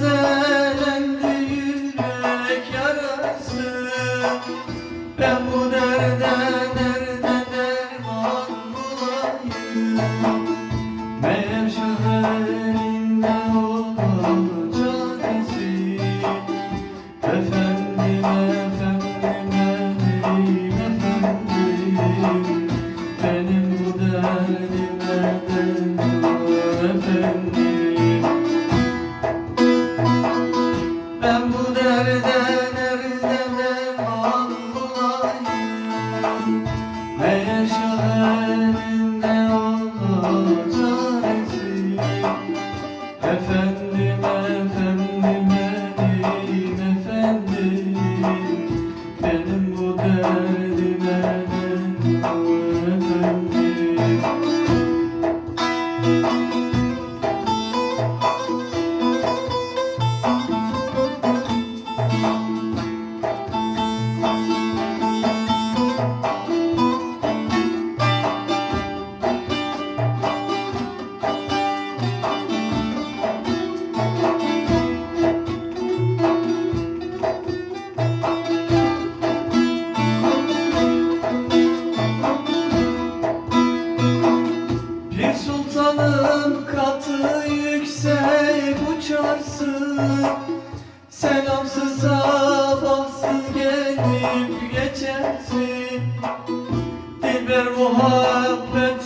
tazelendi yürek yarası. Ben bu derde derde derman bulayım. Meğer şehrinde olan çaresi. Efendim efendim efendim Benim bu derdime derman efendim. Yüksek uçarsın. Selamsız sabahsız gelip geçersin. Dilber muhabbet